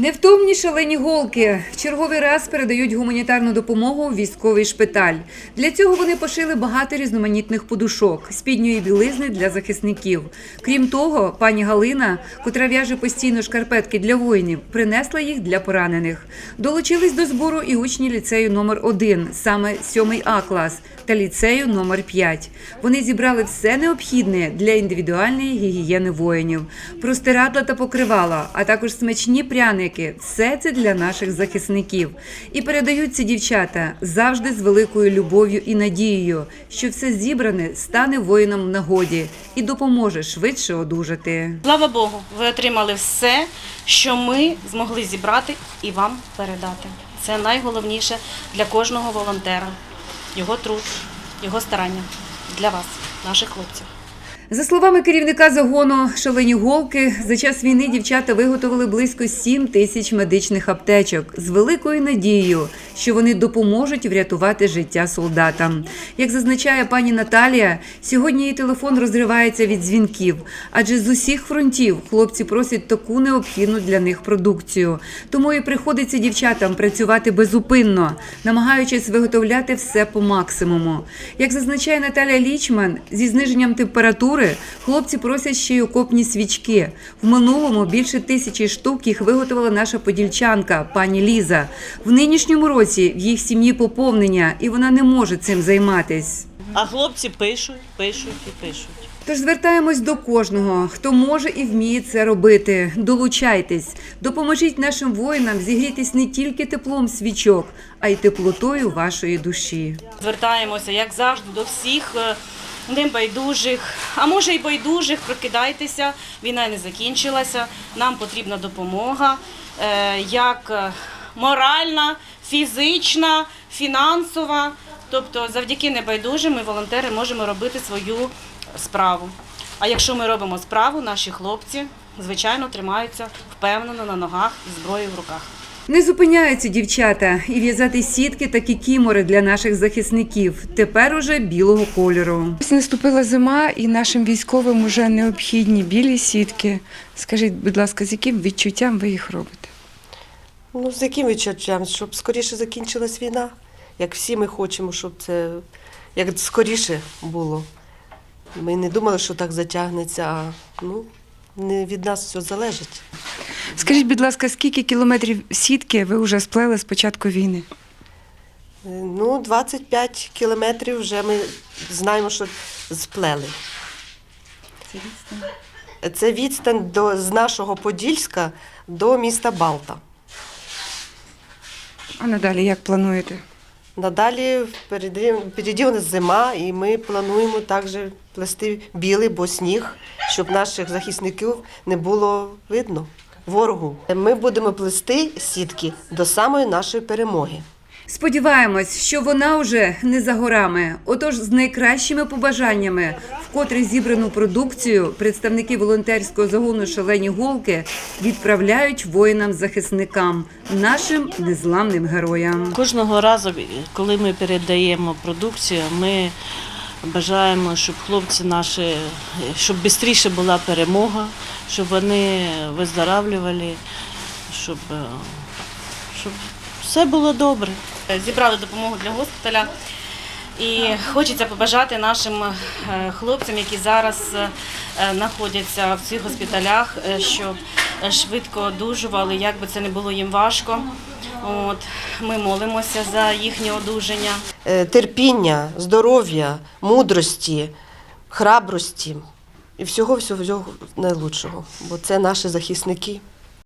Невтомні шалені голки в черговий раз передають гуманітарну допомогу у військовий шпиталь. Для цього вони пошили багато різноманітних подушок, спідньої білизни для захисників. Крім того, пані Галина, котра в'яже постійно шкарпетки для воїнів, принесла їх для поранених. Долучились до збору і учні ліцею номер 1 саме 7 А клас, та ліцею номер 5. Вони зібрали все необхідне для індивідуальної гігієни воїнів, простирадла та покривала, а також смачні пряники. Все це для наших захисників. І передають ці дівчата завжди з великою любов'ю і надією, що все зібране стане воїнам в нагоді і допоможе швидше одужати. Слава Богу, ви отримали все, що ми змогли зібрати і вам передати. Це найголовніше для кожного волонтера. Його труд, його старання для вас, наших хлопців. За словами керівника загону шалені голки, за час війни дівчата виготовили близько 7 тисяч медичних аптечок з великою надією, що вони допоможуть врятувати життя солдатам. Як зазначає пані Наталія, сьогодні її телефон розривається від дзвінків, адже з усіх фронтів хлопці просять таку необхідну для них продукцію. Тому і приходиться дівчатам працювати безупинно, намагаючись виготовляти все по максимуму. Як зазначає Наталя Лічман, зі зниженням температури хлопці просять ще й окопні свічки. В минулому більше тисячі штук їх виготовила наша подільчанка, пані Ліза. В нинішньому році в їх сім'ї поповнення, і вона не може цим займатись. А хлопці пишуть, пишуть і пишуть. Тож звертаємось до кожного, хто може і вміє це робити. Долучайтесь, допоможіть нашим воїнам зігрітись не тільки теплом свічок, а й теплотою вашої душі. Звертаємося, як завжди, до всіх е, небайдужих, а може й байдужих, прокидайтеся, війна не закінчилася, нам потрібна допомога, е, як е, моральна, фізична, фінансова. Тобто завдяки небайдужим ми, волонтери, можемо робити свою справу. А якщо ми робимо справу, наші хлопці, звичайно, тримаються впевнено на ногах і зброєю в руках. Не зупиняються дівчата і в'язати сітки та кікімори для наших захисників. Тепер уже білого кольору. Ось наступила зима, і нашим військовим вже необхідні білі сітки. Скажіть, будь ласка, з яким відчуттям ви їх робите? Ну, з яким відчуттям? Щоб скоріше закінчилась війна. Як всі ми хочемо, щоб це як скоріше було. Ми не думали, що так затягнеться, а ну, не від нас все залежить. Скажіть, будь ласка, скільки кілометрів сітки ви вже сплели з початку війни? Е, Ну, 25 кілометрів вже ми знаємо, що сплели. Це відстань до, з нашого Подільська до міста Балта. А надалі як плануєте? Надалі впереді, впереді у нас зима, і ми плануємо також плести білий, бо сніг, щоб наших захисників не було видно ворогу. Ми будемо плести сітки до самої нашої перемоги. Сподіваємось, що вона вже не за горами. Отож, з найкращими побажаннями, вкотре зібрану продукцію представники волонтерського загону шалені голки відправляють воїнам-захисникам, нашим незламним героям. Кожного разу, коли ми передаємо продукцію, ми бажаємо, щоб хлопці наші, щоб швидше була перемога, щоб вони виздоравлювали, щоб, е, щоб все було добре. Зібрали допомогу для госпіталя. І хочеться побажати нашим е, хлопцям, які зараз е, знаходяться в цих госпіталях, щоб швидко одужували, як би це не було їм важко. От ми молимося за їхнє одужання. Е, Терпіння, здоров'я, мудрості, храбрості і всього всього всього найлучшого. Бо це наші захисники.